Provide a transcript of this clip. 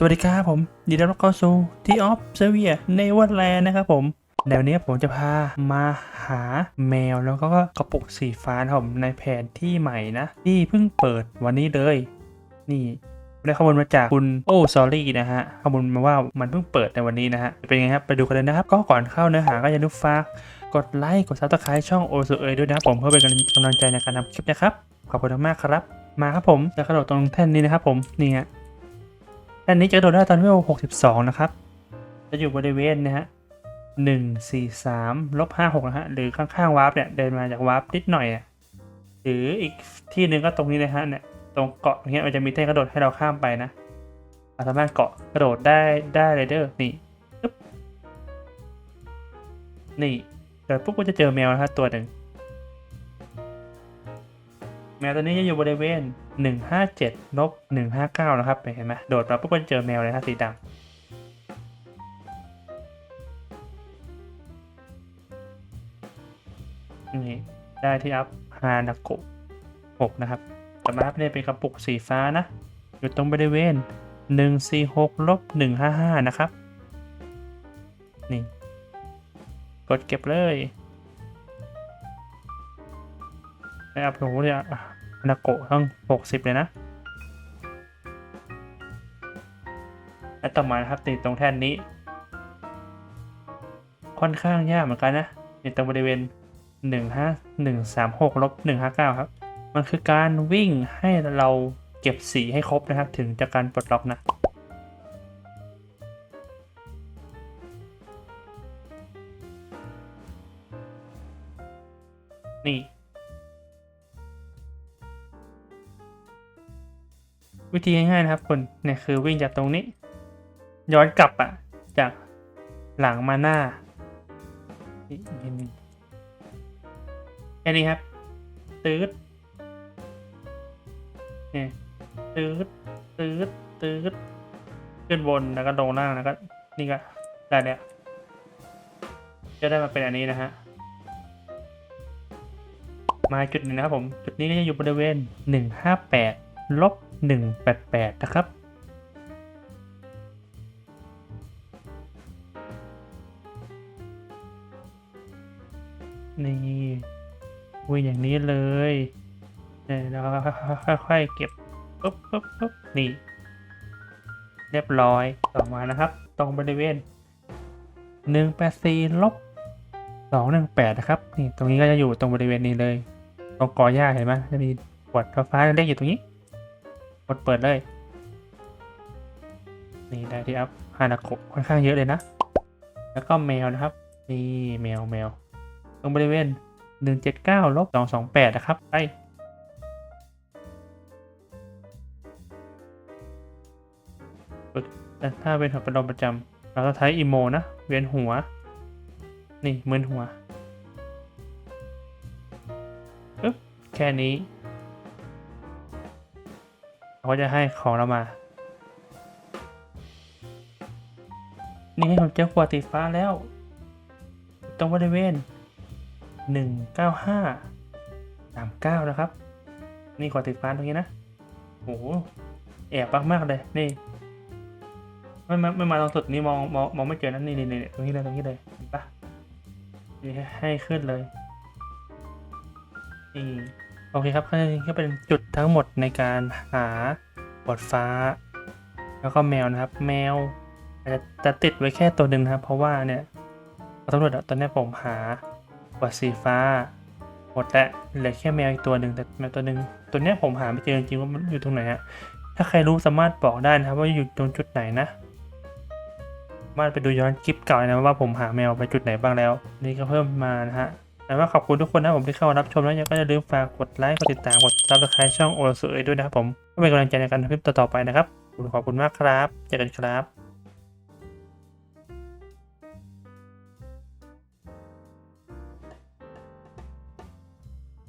สวัสดีครับผมยินดีต้อนรับเข้าสู่ที่ออฟเซเวียในวันแลนะครับผมในวันนี้ผมจะพามาหาแมวแล้วก็กระปุกสีฟ้านะครับผมในแผนที่ใหม่นะ ที่เพิ่งเปิดวันนี้เลย นี่ได้ข้อมูลมาจากคุณโอ้ซอรี่นะฮะข้อมูลมาว่ามันเพิ่งเปิดในวันนี้นะฮะเป็นไงครับไปดูกันเลยนะครับ ก็ก่อนเข้าเนื้อหาก็อย่าลืมฝากกดไลค์กดซับสไครต์ช่องโอซูเอยด้วยนะผมเพื่อเป็นกำลังใจในการทำคลิปนะครับขอบคุณมากครับ มาครับผมจะกระโดดตรงแท่นนี้นะครับผมนี่ฮะ ด้านนี้จะกระโดดได้ตอนเวล62 นะครับ จะอยู่บริเวณนะฮะ1 4 3ลบ56นะฮะ หรือข้างๆวาร์ปเนี่ย เดินมาจากวาร์ปนิดหน่อยอะหรืออีกที่หนึ่งก็ตรงนี้เลยฮะเนี่ย ตรงเกาะตรงเนี้ยมันจะมีแท่นกระโดดให้เราข้ามไปนะเราสามารถเกาะกระโดดได้ได้เลยเด้อนี่ปึ๊บนี่เดี๋ยวปุ๊บก็จะเจอแมวนะฮะตัวหนึ่ง แมวตัวนี้จะอยู่บริเวณ 157ลบ159 นะครับ เห็นไหมโดดมาปุ๊บก็เจอแมวเลยนะสีดำนี่ได้ที่อัพฮานาโกะ6นะครับแต่มาอัพเนี่ยเป็นกระปุกสีฟ้านะ อยู่ตรงบริเวณ 146ลบ155 นะครับ นี่ กดเก็บเลย ได้อัพโหลดเนี่ยนาโกะต้อง 60 เลยนะ และต่อมานะครับติดตรงแท่นนี้ ค่อนข้างยากเหมือนกันนะในตรงบริเวณ 15 136ลบ159 ครับ มันคือการวิ่งให้เราเก็บสีให้ครบนะครับ ถึงจะการปลดล็อกนะนี่ วิธีง่ายๆนะครับคุณเนี่ยคือวิ่งจากตรงนี้ ย้อนกลับอะจากหลังมาหน้านี่นิดนึงแค่นี้ครับตืดเนี่ยตืดตืดตืดขึ้นบนแล้วก็ลงล่างแล้วก็นี่ก็ได้แล้วจะได้มาเป็นอันนี้นะฮะมาจุดหนึ่งนะครับผม จุดนี้ก็จะอยู่บริเวณ158ลบ 188 นะครับ นี่วิ่งอย่างนี้เลยเนี่ยแล้วค่อยๆเก็บปุ๊บปุ๊บปุ๊บนี่ เรียบร้อยต่อมานะครับ ตรงบริเวณ 184ลบ218 นะครับ นี่ ตรงนี้ก็จะอยู่ตรงบริเวณนี้เลย ตรงกอหญ้าเห็นไหมจะมีขวดฟ้าเล็กๆอยู่ตรงนี้ กดเปิดเลย นี่ได้ที่อัพฮานาโกะค่อนข้างเยอะเลยนะ แล้วก็แมวนะครับ นี่แมวแมว ตรงบริเวณ 179ลบ228 นะครับ ไปฝึกแต่ถ้าเป็นหัวกระดมประจำเราจะใช้อีโมนะ เวียนหัว นี่มึนหัวปึ๊บแค่นี้ เขาก็จะให้ของเรามา นี่ให้ผมเจอขวดสีฟ้าแล้ว ตรงบริเวณ 195 39 นะครับ นี่ขวดสีฟ้าตรงนี้นะโหแอบมากๆเลย นี่ไม่ไม่ไม่มาตรงสุดนี่มองมองมองไม่เจอนั่นนี่นี่นี่ตรงนี้เลยตรงนี้เลยเห็นปะนี่ให้ให้ขึ้นเลยนี่ โอเคครับก็ก็เป็นจุดทั้งหมดในการหาบทฟ้า แล้วก็แมวนะครับ แมวอาจจะจะติดไว้แค่ตัวหนึ่งนะครับ เพราะว่าเนี่ยตำรวจตอนนี้ผมหาบทสีฟ้าหมดแล้วเหลือแค่แมวอีกตัวหนึ่งแต่แมวตัวหนึ่งตัวนี้ผมหาไม่เจอจริงๆว่ามันอยู่ตรงไหนฮะถ้าใครรู้สามารถบอกได้นะครับ ว่าอยู่ตรงจุดไหนนะสามารถไปดูย้อนคลิปเก่านะว่าผมหาแมวไปจุดไหนบ้างแล้ว นี่ก็เพิ่มมานะฮะ แต่ว่าขอบคุณทุกคนนะผมที่เข้ามารับชมแล้วยังก็อย่าลืมฝากกดไลค์ กดติดตาม กดซับสไครต์ช่องโอรสเอยด้วยนะครับผมเพื่อเป็นกำลังใจในการทำคลิปต่อๆไปนะครับขอบคุณมากครับ เจอกันครับ